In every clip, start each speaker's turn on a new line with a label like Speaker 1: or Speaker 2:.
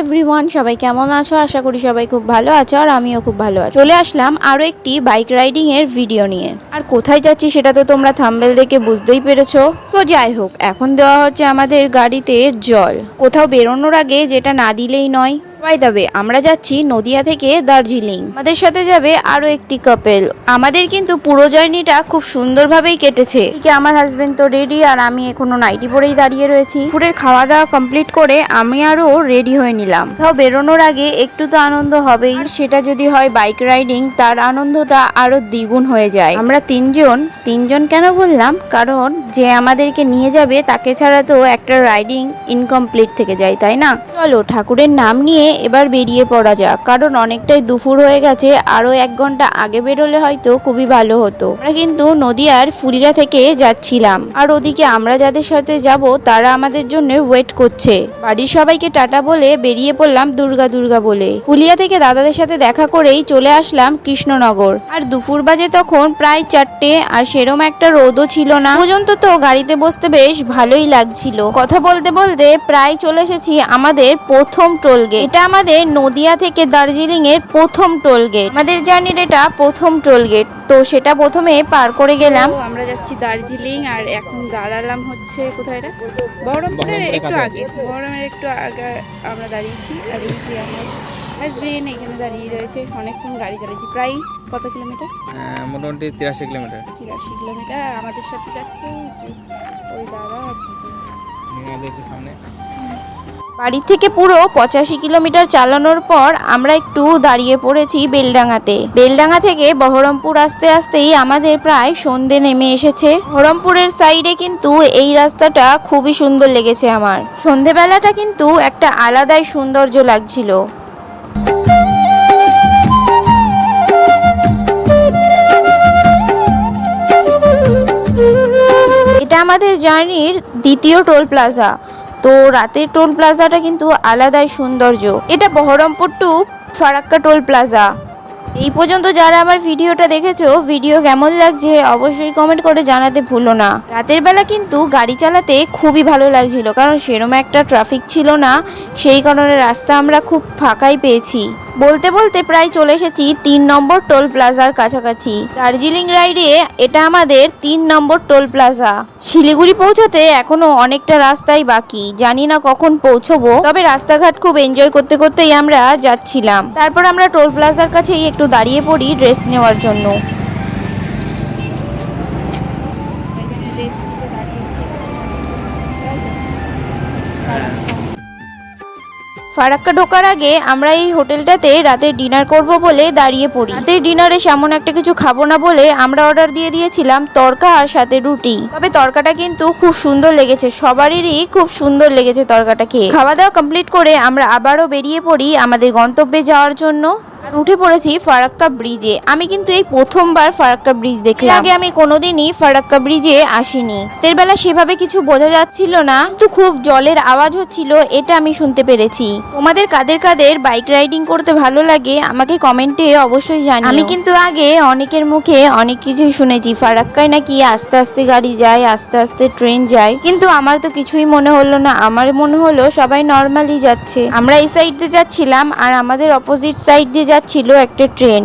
Speaker 1: Everyone সবাই কেমন আছো? আশা করি সবাই খুব ভালো আছো আর আমিও খুব ভালো আছি। চলে আসলাম আরও একটি বাইক রাইডিং এর ভিডিও নিয়ে। আর কোথায় যাচ্ছি সেটা তো তোমরা থাম্বেল দেখে বুঝতেই পেরেছ। তো যাই হোক, এখন দেওয়া হচ্ছে আমাদের গাড়িতে জল। কোথাও বেরোনোর আগে যেটা না দিলেই নয় বাই দাবে আমরা যাচ্ছি নদিয়া থেকে দার্জিলিং। আমাদের সাথে যাবে আরও একটি কাপেল আমাদের কিন্তু পুরো জার্নিটা খুব সুন্দরভাবেই কেটেছে। এদিকে আমার হাজবেন্ড তো রেডি আর আমি এখনও নাইটি পরেই দাঁড়িয়ে রয়েছি। দুপুরের খাওয়া দাওয়া কমপ্লিট করে আমি আরও রেডি হয়ে নিলাম। তাও বেরোনোর আগে একটু তো আনন্দ হবেই। সেটা যদি হয় বাইক রাইডিং তার আনন্দটা আরও দ্বিগুণ হয়ে যায়। আমরা তিনজন তিনজন কেন বললাম? কারণ যে আমাদেরকে নিয়ে যাবে, তাকে ছাড়া তো একটা রাইডিং ইনকমপ্লিট থেকে যায়, তাই না? চলো, ঠাকুরের নাম নিয়ে এবার বেরিয়ে পড়া যাক। কারণ অনেকটাই দুপুর হয়ে গেছে, আরও এক ঘণ্টা আগে বেরোলে হয়তো খুবই ভালো হতো। আমরা কিন্তু নদিয়ার ফুলিয়া থেকে যাচ্ছিলাম। আর ওদিকে আমরা যাদের সাথে যাব, তারা আমাদের জন্য ওয়েট করছে। বাড়ির সবাইকে টাটা বলে বেরিয়ে পড়লাম দুর্গা দুর্গা বলে। ফুলিয়া থেকে দাদাদের সাথে দেখা করেই চলে আসলাম কৃষ্ণনগর। আর দুপুর বাজে তখন প্রায় চারটে, আর সেরম একটা রোদও ছিল না। পর্যন্ত তো গাড়িতে বসতে বেশ ভালোই লাগছিল। কথা বলতে বলতে প্রায় চলে এসেছি আমাদের প্রথম টোল গেট আমাদের নদিয়া থেকে দার্জিলিং এর প্রথম টোল গেট। আমাদের জার্নির এটা প্রথম টোল গেট। তো সেটা প্রথমে পার করে গেলাম। আমরা যাচ্ছি দার্জিলিং আর এখন দাঁড়ালাম হচ্ছে কোথায় এটা? বহরমপুরের একটু আগে। বহরমের একটু আগে আমরা দাঁড়িয়েছি। আর এই যে আমার হাজবেন্ড এখানে দাঁড়িয়ে রয়েছে। অনেকক্ষণ গাড়ি চালিয়েছি প্রায় কত কিলোমিটার?
Speaker 2: আহ, মোটামুটি তিরাশি কিলোমিটার।
Speaker 1: তিরাশি কিলোমিটার। আমাদের সাথে যাচ্ছে ওই দাদা
Speaker 2: সামনে।
Speaker 1: বাড়ি থেকে পুরো পঁচাশি কিলোমিটার চালানোর পর আমরা একটু দাঁড়িয়ে পড়েছি বেলডাঙাতে বেলডাঙা থেকে বহরমপুর আসতে আসতেই আমাদের প্রায় সন্ধে নেমে এসেছে। বহরমপুরের সাইডে কিন্তু এই রাস্তাটা খুবই সুন্দর লেগেছে আমার। সন্ধেবেলাটা কিন্তু একটা আলাদাই সৌন্দর্য লাগছিল। এটা আমাদের জার্নির দ্বিতীয় টোল প্লাজা। তো রাতের টোল প্লাজাটা কিন্তু আলাদাই সৌন্দর্য। এটা Baharampur to Farakka toll plaza. এই পর্যন্ত যারা আমার ভিডিওটা দেখেছ, ভিডিও কেমন লাগছে অবশ্যই কমেন্ট করে জানাতে ভুলো না। রাতের বেলা কিন্তু গাড়ি চালাতে খুবই ভালো লাগছিল, কারণ সেরম একটা ট্রাফিক ছিল না, সেই কারণে রাস্তা আমরা খুব ফাঁকাই পেয়েছি। বলতে বলতে প্রায় চলে এসেছি তিন নম্বর টোল প্লাজার কাছাকাছি। দার্জিলিং রাইডে এটা আমাদের তিন নম্বর টোল প্লাজা। শিলিগুড়ি পৌঁছাতে এখনও অনেকটা রাস্তাই বাকি, জানি না কখন পৌঁছবো, তবে রাস্তাঘাট খুব এনজয় করতে করতেই আমরা যাচ্ছিলাম। তারপর আমরা টোল প্লাজার কাছেই একটু দাঁড়িয়ে পড়ি ড্রেস নেওয়ার জন্য। ফারাক্কা ঢোকার আগে আমরা এই হোটেলটাতে রাতে ডিনার করব বলে দাঁড়িয়ে পড়ি। রাতের ডিনারে সেমন একটা কিছু খাব না বলে আমরা অর্ডার দিয়ে দিয়েছিলাম তরকা আর সাথে রুটি। তবে তরকাটা কিন্তু খুব সুন্দর লেগেছে, সবারই খুব সুন্দর লেগেছে তরকাটা খেয়ে। খাওয়া দাওয়া কমপ্লিট করে আমরা আবারও বেরিয়ে পড়ি আমাদের গন্তব্যে যাওয়ার জন্য। আর উঠে পড়েছি ফারাক্কা ব্রিজে। আমি কিন্তু এই প্রথমবার ফারাক্কা ব্রিজ দেখলাম। আগে আমি কোনোদিনই ফারাক্কা ব্রিজে আসিনি। রাতের বেলা সেভাবে কিছু বোঝা যাচ্ছিল না, কিন্তু খুব জলের আওয়াজ হচ্ছিল, এটা আমি শুনতে পেরেছি। তোমাদের কাদের কাদের বাইক রাইডিং করতে ভালো লাগে, আমাকে কমেন্টে অবশ্যই জানি আমি কিন্তু আগে অনেকের মুখে অনেক কিছুই শুনেছি। ফারাক্কায় নাকি আস্তে আস্তে গাড়ি যায়, আস্তে আস্তে ট্রেন যায়। কিন্তু আমার তো কিছুই মনে হলো না। আমার মনে হলো সবাই নর্মালি যাচ্ছে। আমরা এই সাইড দিয়ে যাচ্ছিলাম, আর আমাদের অপোজিট সাইড দিয়ে যাচ্ছিল একটা ট্রেন।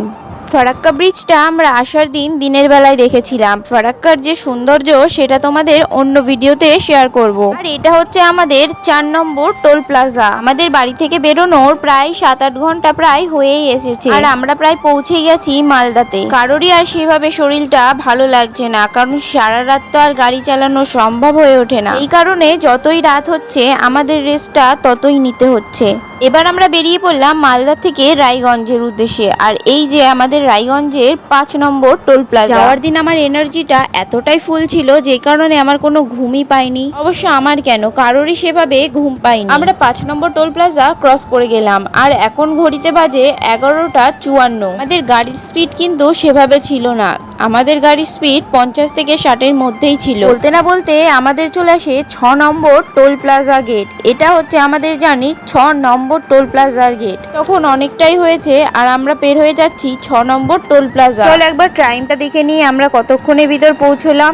Speaker 1: ফারাক্কা ব্রিজটা আমরা আসার দিন দিনের বেলায় দেখেছিলাম। ফারাক্কার যে সৌন্দর্য, সেটা তোমাদের অন্য ভিডিওতে শেয়ার করব। আর এটা হচ্ছে আমাদের চার নম্বর টোল প্লাজা। আমাদের বাড়ি থেকে বেরোনোর প্রায় সাত আট ঘণ্টা প্রায় হয়েই এসেছে। আর আমরা প্রায় পৌঁছে গেছি মালদাতে। কারোরই আর সেভাবে শরীরটা ভালো লাগছে না, কারণ সারা রাত তো আর গাড়ি চালানো সম্ভব হয়ে ওঠে না। এই কারণে যতই রাত হচ্ছে, আমাদের রেস্টটা ততই নিতে হচ্ছে। এবার আমরা বেরিয়ে পড়লাম মালদা থেকে রায়গঞ্জের উদ্দেশ্যে। আর এই যে আমাদের রায়গঞ্জের পাঁচ নম্বর টোল প্লাজা। যাওয়ার দিন আমার এনার্জিটা এতটাই ফুল ছিল যে কারণে আমার কোনো ঘুমই পাইনি। অবশ্য আমার কেন? কারোরই সেভাবে ঘুম পাইনি। আমরা পাঁচ নম্বর টোল প্লাজা ক্রস করে গেলাম। আর এখন ঘড়িতে বাজে এগারোটা চুয়ান্ন। আমাদের গাড়ির স্পিড কিন্তু সেভাবে ছিল না। আমাদের গাড়ির স্পিড পঞ্চাশ থেকে ষাটের মধ্যেই ছিল। বলতে না বলতে আমাদের চলে আসে ছ নম্বর টোল প্লাজা গেট। এটা হচ্ছে আমাদের জানি ছ নম্বর টোল প্লাজার গেট। তখন অনেকটাই হয়েছে আর আমরা বের হয়ে যাচ্ছি ছ নম্বর টোল প্লাজা। চল একবার টাইমটা দেখে নিয়ে আমরা কতক্ষণের ভিতর পৌঁছলাম।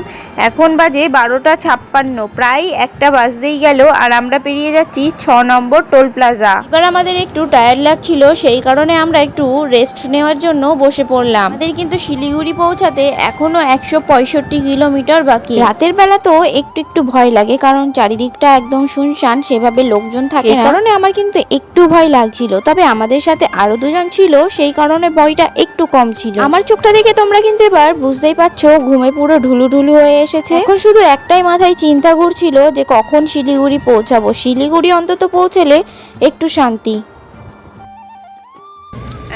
Speaker 1: এখন বাজে বারোটা ছাপ্পান্ন প্রায় একটা বাজতেই গেল আর আমরা পেরিয়ে যাচ্ছি ছ নম্বর টোল প্লাজা। এবার আমাদের একটু টায়ার্ড লাগছিল সেই কারণে আমরা একটু রেস্ট নেওয়ার জন্য বসে পড়লাম। আমাদের কিন্তু শিলিগুড়ি পৌঁছাতে এখনও একশো পঁয়ষট্টি কিলোমিটার বাকি। রাতের বেলা তো একটু একটু ভয় লাগে কারণ চারিদিকটা একদম শুনশান সেভাবে লোকজন থাকে কারণে আমার কিন্তু একটু ভয় লাগছিল তবে আমাদের সাথে আরও দুজন ছিল সেই কারণে ভয়টা একটু কম ছিল। আমার চোখটা দেখে তোমরা কিন্তু এবার বুঝতেই পারছ ঘুমে পুরো ঢুলু ঢুলু হয়ে এসেছে। এখন শুধু একটাই মাথায় চিন্তা ঘুরছিল যে কখন শিলিগুড়ি পৌঁছাবো। শিলিগুড়ি অন্তত পৌঁছলে একটু শান্তি।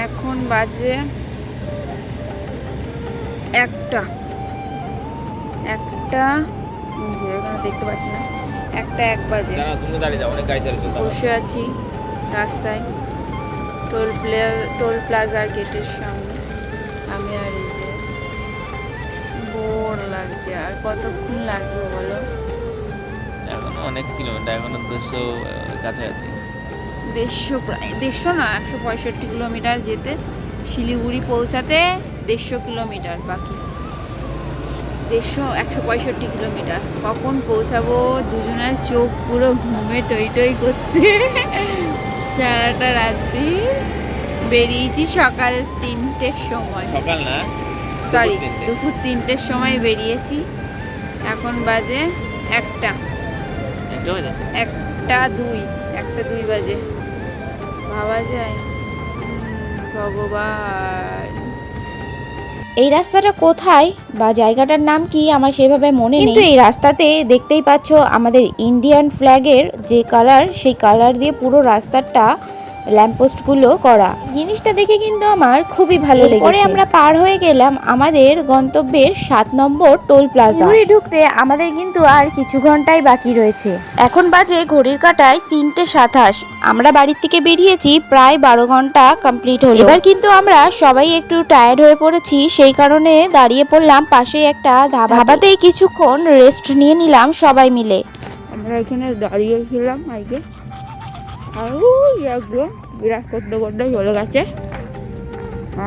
Speaker 1: এখন বাজে একটা। একটা যে এখানে দেখতে পাচ্ছি না একটা এক বাজে।
Speaker 2: দাঁড়া তুমি দাঁড়িয়ে যাও অনেক গাড়ি চালিয়েছো দাঁড়াও।
Speaker 1: বসে আছি। রাস্তায় টোল প্লেয়ার টোল প্লাজার গেটের সামনে। আমি আর এই যে বোর লাগছে। আর কতক্ষণ লাগবে বলো?
Speaker 2: এখনও অনেক কিলোমিটার এখনও দুশো কাছাকাছি।
Speaker 1: দেড়শো প্রায় দেড়শো না একশো পঁয়ষট্টি কিলোমিটার যেতে। শিলিগুড়ি পৌঁছাতে দেড়শো কিলোমিটার বাকি। দেড়শো একশো পঁয়ষট্টি কিলোমিটার। কখন পৌঁছাবো? দুজনের চোখ পুরো ঘুমে টই টই করছে। সারাটা রাত্রি বেরিয়েছি সকাল তিনটের সময়।
Speaker 2: সকাল না?
Speaker 1: সরি
Speaker 2: দুপুর
Speaker 1: তিনটের সময় বেরিয়েছি। এখন বাজে একটা।
Speaker 2: একটা
Speaker 1: দুই একটা দুই বাজে। ভাবা যায়। ভগবান। এই রাস্তাটা কোথায় বা জায়গাটার নাম কি আমার সেভাবে মনে নেই। কিন্তু এই রাস্তাতে দেখতেই পাচ্ছ আমাদের ইন্ডিয়ান ফ্ল্যাগের যে কালার সেই কালার দিয়ে পুরো রাস্তাটা ল্যাম্পপোস্টগুলো করা। জিনিসটা দেখে কিন্তু আমার খুবই ভালো লেগেছে। পরে আমরা পার হয়ে গেলাম আমাদের গন্তব্যের সাত নম্বর টোল প্লাজা। ঘুরে ঢুকতে আমাদের কিন্তু আর কিছু ঘন্টাই বাকি রয়েছে। এখন বাজে ঘড়ির কাটায় তিনটে সাতাশ। আমরা বাড়ির থেকে বেরিয়েছি প্রায় বারো ঘণ্টা কমপ্লিট হলো। এবার কিন্তু আমরা সবাই একটু টায়ার্ড হয়ে পড়েছি সেই কারণে দাঁড়িয়ে পড়লাম পাশে একটা ধাবা ধাবাতেই কিছুক্ষণ রেস্ট নিয়ে নিলাম সবাই মিলে। আমরা এখানে দাঁড়িয়েছিলাম আজকে আর ওই একজন বিরাট করতে করতে চলে গেছে।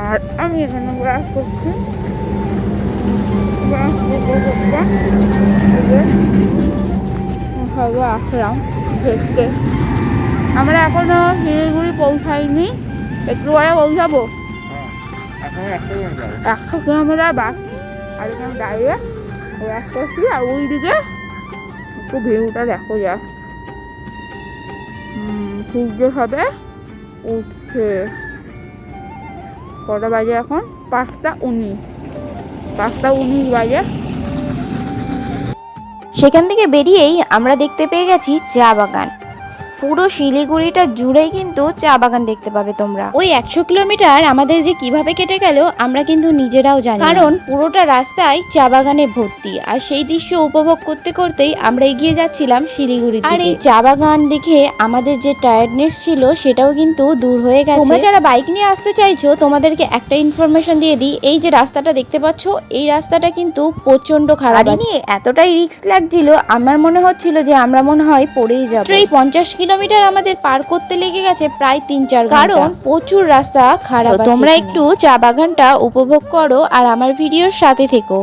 Speaker 1: আর আমি এখানে ব্রাশ করছি। ব্রাশ আসলাম দেখতে। আমরা এখনও শিলিগুড়ি পৌঁছাইনি। একটু পরে পৌঁছাবো। একশো কিলোমিটার বাকি। আর এখানে দাঁড়িয়ে ব্রাশ করছি। আর ওই দিকে একটু ভিউটা দেখো যা হুম, সূর্য হবে। উঠছে। কটা বাজে এখন? পাঁচটা উনিশ। পাঁচটা উনিশ বাজে। সেখান থেকে বেরিয়েই আমরা দেখতে পেয়ে গেছি চা বাগান। পুরো শিলিগুড়িটা জুড়েই কিন্তু চা বাগান দেখতে পাবে তোমরা। ওই একশো কিলোমিটার আমাদের যে কীভাবে কেটে গেল আমরা কিন্তু নিজেরাও জানি কারণ পুরোটা রাস্তায় চা বাগানে ভর্তি আর সেই দৃশ্য উপভোগ করতে করতেই আমরা এগিয়ে যাচ্ছিলাম শিলিগুড়ি আর এই চা বাগান দেখে আমাদের যে টায়ার্ডনেস ছিল সেটাও কিন্তু দূর হয়ে গেছে। তোমরা যারা বাইক নিয়ে আসতে চাইছো তোমাদেরকে একটা ইনফরমেশন দিয়ে দিই এই যে রাস্তাটা দেখতে পাচ্ছ এই রাস্তাটা কিন্তু প্রচণ্ড খারাপ নিয়ে এতটাই রিস্ক লাগছিল আমার মনে হচ্ছিল যে আমরা মনে হয় পড়েই যাব। এই পঞ্চাশ কিলোমিটার আমাদের পার করতে লেগে গেছে প্রায় তিন চার কারণ প্রচুর রাস্তা খারাপ তোমরা একটু চা বাগানটা উপভোগ করো আর আমার ভিডিওর সাথে থেকো।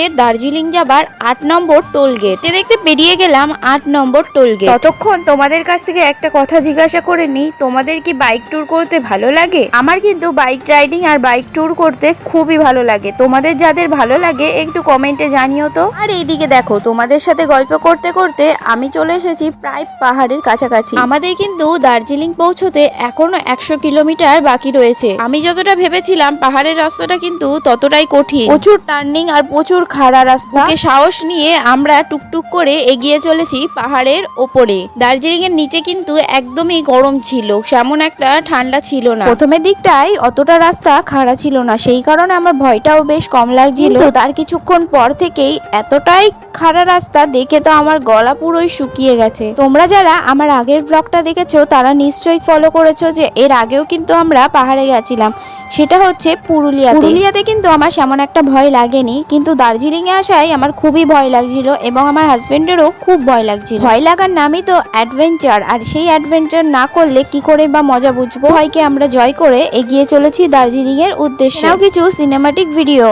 Speaker 1: আমাদের দার্জিলিং যাবার আট নম্বর টোল গেট দেখতে পেরিয়ে গেলাম আট নম্বর টোল গেট ততক্ষণ তোমাদের কাছ থেকে একটা কথা জিজ্ঞাসা করে নিই তোমাদের কি বাইক ট্যুর করতে ভালো লাগে? আমার কিন্তু বাইক রাইডিং আর বাইক ট্যুর করতে খুবই ভালো লাগে। তোমাদের যাদের ভালো লাগে একটু কমেন্টে জানিও তো। আর এইদিকে দেখো তোমাদের সাথে গল্প করতে করতে আমি চলে এসেছি প্রায় পাহাড়ের কাছাকাছি। আমাদের কিন্তু দার্জিলিং পৌঁছতে এখনও একশো কিলোমিটার বাকি রয়েছে। আমি যতটা ভেবেছিলাম পাহাড়ের রাস্তাটা কিন্তু ততটাই কঠিন। প্রচুর টার্নিং আর প্রচুর খাড়া রাস্তা। সাহস নিয়ে আমরা টুকটুক করে এগিয়ে চলেছি পাহাড়ের ওপরে। দার্জিলিং এর নিচে কিন্তু একদমই গরম ছিল সেমন একটা ঠান্ডা ছিল না। প্রথমের দিকটাই অতটা রাস্তা খাড়া ছিল না সেই কারণে আমার ভয়টাও বেশ কম লাগছিল। তার কিছুক্ষণ পর থেকেই এতটাই খাড়া রাস্তা দেখে তো আমার গলা পুরোই শুকিয়ে গেছে। তোমরা যারা আমার আগের ব্লগটা দেখেছ তারা নিশ্চয়ই ফলো করেছ যে এর আগেও কিন্তু আমরা পাহাড়ে গেছিলাম। সেটা হচ্ছে পুরুলিয়া পুরুলিয়াতে কিন্তু আমার সেমন একটা ভয় লাগেনি কিন্তু দার্জিলিং এ আসায় আমার খুবই ভয় লাগছিল এবং আমার হাজবেন্ডেরও খুব ভয় লাগছিল। ভয় লাগার নামই তো অ্যাডভেঞ্চার আর সেই অ্যাডভেঞ্চার না করলে কি করে বা মজা বুঝব? ভয়কে আমরা জয় করে এগিয়ে চলেছি দার্জিলিং এর উদ্দেশ্যে কিছু সিনেমাটিক ভিডিও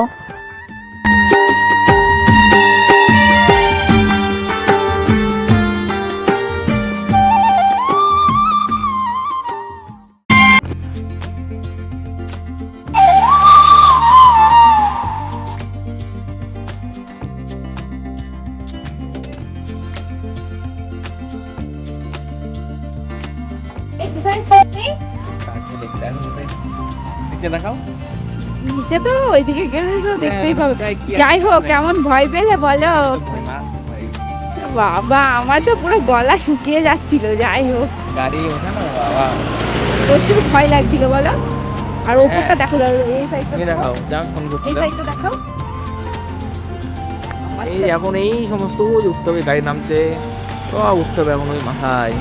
Speaker 2: নিচে দেখাও।
Speaker 3: নিচে তো ওইদিকে গেলে তো দেখতেই
Speaker 2: হ্যাঁ,
Speaker 3: পাবে।
Speaker 2: তাই কি আছে?
Speaker 3: যাই হোক কেমন ভয় পেলে বলো? বাবা আমার তো পুরো গলা শুকিয়ে যাচ্ছিল যাই হোক।
Speaker 2: গাড়ি ওঠে না বাবা?
Speaker 3: প্রচুর ভয় লাগছিল বলো? আর ওপরটা
Speaker 2: হ্যাঁ।
Speaker 3: দেখো দাদা, এই সাইডটা
Speaker 2: দেখাও যা ফোন
Speaker 3: এই
Speaker 2: করছিলাম
Speaker 3: সাইডটা দেখাও।
Speaker 2: এই এখন এই সমস্ত উঠতে হবে গাড়ি নামছে উঠতে হবে এখন ওই মাথায়।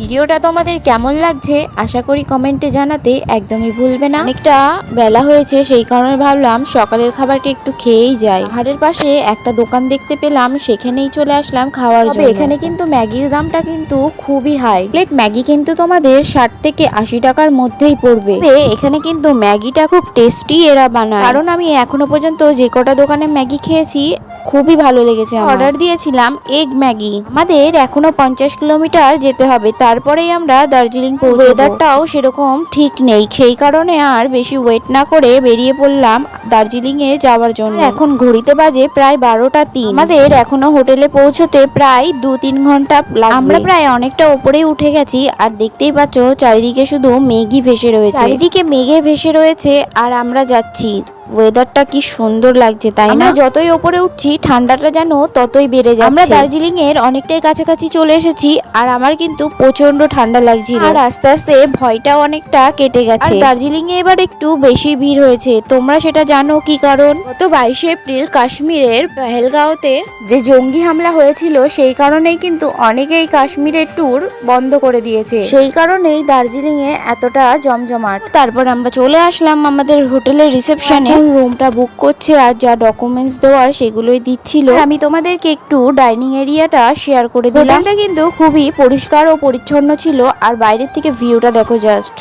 Speaker 1: ভিডিওটা তোমাদের কেমন লাগছে আশা করি কমেন্টে জানাতে একদমই ভুলবে না। অনেকটা বেলা হয়েছে সেই কারণে ভাবলাম সকালের খাবারটি একটু খেয়েই যাই। পাহাড়ের পাশে একটা দোকান দেখতে পেলাম সেখানেই চলে আসলাম খাওয়ার জন্য। এখানে কিন্তু ম্যাগির দামটা কিন্তু খুবই হাই। প্লেট ম্যাগি কিন্তু তোমাদের ষাট থেকে আশি টাকার মধ্যেই পড়বে। এখানে কিন্তু ম্যাগিটা খুব টেস্টি এরা বানায়। কারণ আমি এখনও পর্যন্ত যে কটা দোকানে ম্যাগি খেয়েছি খুবই ভালো লেগেছে অর্ডার দিয়েছিলাম এগ ম্যাগি। আমাদের এখনও পঞ্চাশ কিলোমিটার যেতে হবে তারপরেই আমরা দার্জিলিং পৌঁছবো ওয়েদারটাও সেরকম ঠিক নেই। সেই কারণে আর বেশি ওয়েট না করে বেরিয়ে পড়লাম দার্জিলিং এ যাওয়ার জন্য। এখন ঘড়িতে বাজে প্রায় বারোটা তিন। আমাদের এখনও হোটেলে পৌঁছতে প্রায় দু তিন ঘণ্টা আমরা প্রায় অনেকটা উপরেই উঠে গেছি আর দেখতেই পাচ্ছ চারিদিকে শুধু মেঘই ভেসে রয়েছে। চারিদিকে মেঘে ভেসে রয়েছে আর আমরা যাচ্ছি। ওয়েদারটা কি সুন্দর লাগছে তাই না? যতই ওপরে উঠছি ঠান্ডাটা যেন ততই বেড়ে যাচ্ছে আমরা দার্জিলিং এর অনেকটাই কাছাকাছি চলে এসেছি আর আমার কিন্তু প্রচণ্ড ঠান্ডা লাগছিল। আর আস্তে আস্তে ভয়টাও অনেকটা কেটে গেছে। দার্জিলিং এ এবার একটু বেশি ভিড় হয়েছে। তোমরা সেটা জানো কি কারণ? গত বাইশে এপ্রিল কাশ্মীরের পেহেলগাঁওতে যে জঙ্গি হামলা হয়েছিল সেই কারণেই কিন্তু অনেকেই কাশ্মীরের ট্যুর বন্ধ করে দিয়েছে। সেই কারণেই দার্জিলিং এ এতটা জমজমাট। তারপর আমরা চলে আসলাম আমাদের হোটেলের রিসেপশনে রুমটা বুক করছে আর যা ডকুমেন্টস দেওয়ার সেগুলোই দিচ্ছিল। আমি তোমাদেরকে একটু ডাইনিং এরিয়াটা শেয়ার করে দিলাম। হোটেলটা কিন্তু খুবই পরিষ্কার ও পরিচ্ছন্ন ছিল আর বাইরের থেকে ভিউটা দেখো জাস্ট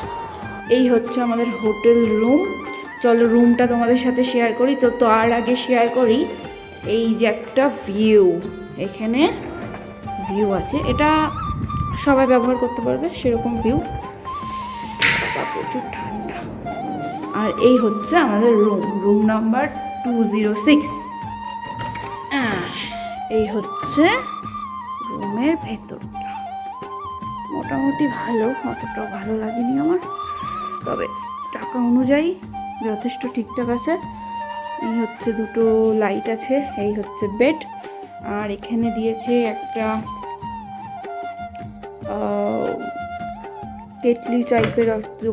Speaker 3: এই হচ্ছে আমাদের হোটেল রুম চলো রুমটা তোমাদের সাথে শেয়ার করি। তো তার আগে শেয়ার করি। এই যে একটা ভিউ এখানে ভিউ আছে। এটা সবাই ব্যবহার করতে পারবে সেরকম ভিউ প্রচুর ঠান্ডা। আর এই হচ্ছে আমাদের room room number two zero six এই হচ্ছে রুমের ভেতরটা। মোটামুটি ভালো অতটাও ভালো লাগেনি আমার। তবে টাকা অনুযায়ী যথেষ্ট ঠিকঠাক আছে। এই হচ্ছে দুটো লাইট আছে এই হচ্ছে বেড আর এখানে দিয়েছে একটা কেটলি টাইপের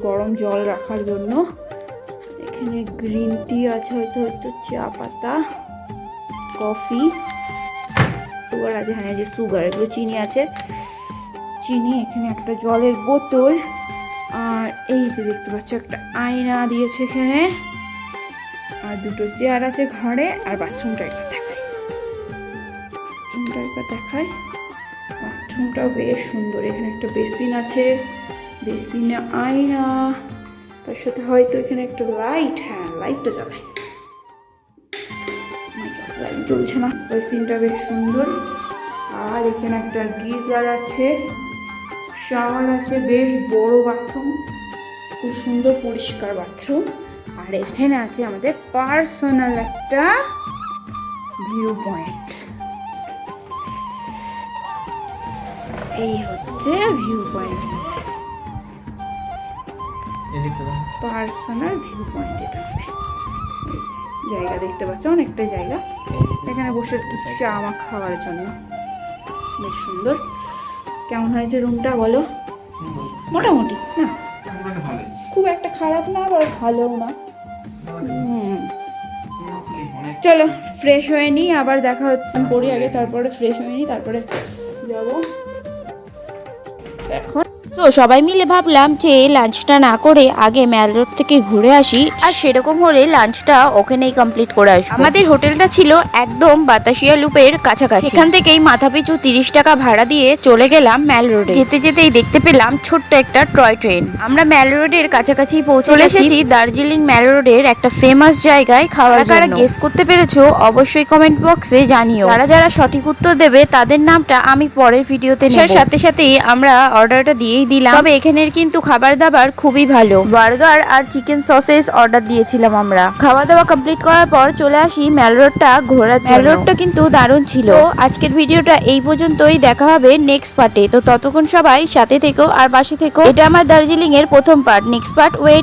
Speaker 3: গরম জল রাখার জন্য। এখানে গ্রিন টি আছে, হয়তো হয়তো চা পাতা, কফি। সুগার আছে হ্যাঁ যে সুগার, এগুলো চিনি আছে। চিনি, এখানে একটা জলের বোতল। আর এই যে দেখতে পাচ্ছ, একটা আয়না দিয়েছে এখানে। আর দুটো চেয়ার আছে ঘরে, আর বাথরুমটা দেখাই। বাথরুমটা একবার দেখাই। বাথরুমটাও বেশ সুন্দর, এখানে একটা বেসিন আছে। বেসিনে আয়না। তার সাথে হয়তো এখানে একটা লাইট হ্যাঁ লাইটটা জ্বালাই লাইট জ্বলছে না। বেসিনটা বেশ সুন্দর। আর এখানে একটা গিজার আছে শাওয়ার আছে, বেশ বড় বাথরুম খুব সুন্দর পরিষ্কার বাথরুম আর এখানে আছে আমাদের পার্সোনাল একটা ভিউ পয়েন্ট এই হচ্ছে view point. Personal view point এটা জায়গা দেখতে পাচ্ছ অনেকটা জায়গা। এখানে বসে চা আমা খাওয়ার জন্য। বেশ সুন্দর। কেমন হয়েছে রুমটা বলো? মোটামুটি না? খুব একটা খারাপ না আবার ভালোও না। হুম। চলো ফ্রেশ হয়ে নিই আবার দেখা হচ্ছে। পড়ি আগে তারপরে ফ্রেশ হয়ে নিই তারপরে যাব। এখন
Speaker 4: তো সবাই মিলে ভাবলাম যে লাঞ্চটা না করে আগে ম্যাল রোড থেকে ঘুরে আসি। আর সেরকম হলে লাঞ্চটা ওখানেই কমপ্লিট করে আসব। আমাদের হোটেলটা ছিল একদম বাতাসিয়া লুপের কাছাকাছি। সেখান থেকেই মাথাপিছু তিরিশ টাকা ভাড়া দিয়ে চলে গেলাম ম্যাল রোডে। যেতে যেতেই দেখতে পেলাম ছোট্ট একটা টয় ট্রেন। আমরা ম্যাল রোডের কাছাকাছি পৌঁছে এসেছি দার্জিলিং ম্যাল রোডের একটা ফেমাস জায়গায় খাওয়ার যারা গেস করতে পেরেছ অবশ্যই কমেন্ট বক্সে জানিও। যারা যারা সঠিক উত্তর দেবে তাদের নামটা আমি পরের ভিডিওতে নেব। সাথে সাথেই আমরা অর্ডারটা দিয়েই দিলাম। তবে এখানের কিন্তু খাবার দাবার খুবই ভালো। বার্গার আর চিকেন সসেস অর্ডার দিয়েছিলাম আমরা। খাওয়া দাওয়া কমপ্লিট করার পর চলে আসি ম্যালরোডটা ঘোরার ম্যাল রোডটা কিন্তু দারুণ ছিল। আজকের ভিডিওটা এই পর্যন্তই। দেখা হবে নেক্সট পার্টে তো ততক্ষণ সবাই সাথে থেকো আর পাশে থেকো। এটা আমার দার্জিলিং এর প্রথম পার্ট নেক্সট পার্ট ওয়েট